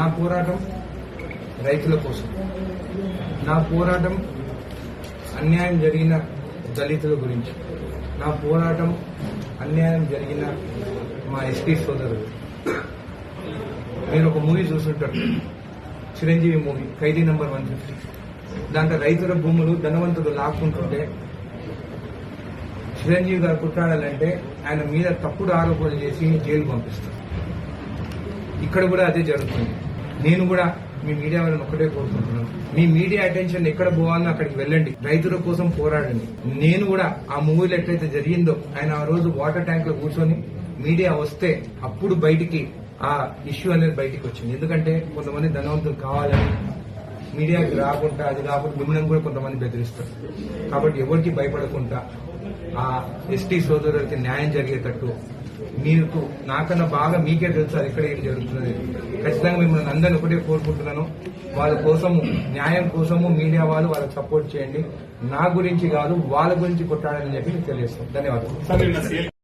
నా పోరాటం రైతుల కోసం. నా పోరాటం అన్యాయం జరిగిన దళితుల గురించి. నా పోరాటం అన్యాయం జరిగిన మా ఎస్పీ సోదరులు. నేను ఒక movie చూసుంటాను Chiranjeevi movie Khaidi number one fifty. దాంట్లో రైతుల భూములు ధనవంతులు లాక్కుంటుంటే చిరంజీవి గారు కుట్టాడాలంటే ఆయన మీద తప్పుడు ఆరోపణలు చేసి జైలు పంపిస్తారు. ఇక్కడ కూడా అదే జరుగుతుంది. నేను కూడా మీ మీడియా వాళ్ళని ఒక్కటే కోరుకుంటున్నాను. మీ మీడియా అటెన్షన్ ఎక్కడ పోవాలో అక్కడికి వెళ్ళండి. రైతుల కోసం పోరాడండి. నేను కూడా ఆ మూవీలో ఎట్లయితే జరిగిందో ఆయన ఆ రోజు వాటర్ ట్యాంక్లో కూర్చొని మీడియా వస్తే అప్పుడు బయటికి ఆ ఇష్యూ అనేది బయటికి వచ్చింది. ఎందుకంటే కొంతమంది ధనవంతులు కావాలని మీడియాకి రాకుండా అది కాకుండా మిమ్మల్ని కూడా కొంతమంది బెదిరిస్తారు. కాబట్టి ఎవరికి భయపడకుండా ఆ ఎస్టీ సోదరులకి న్యాయం జరిగేటట్టు మీకు నాకన్నా బాగా మీకే తెలుసు అది ఇక్కడ ఏం జరుగుతున్నది. ఖచ్చితంగా మిమ్మల్ని అందరిని ఒకటే కోరుకుంటున్నాను. వాళ్ళ కోసము న్యాయం కోసము మీడియా వాళ్ళు వాళ్ళకి సపోర్ట్ చేయండి. నా గురించి కాదు వాళ్ళ గురించి కొట్టాడని చెప్పి మీకు తెలియజేస్తాం. ధన్యవాదాలు.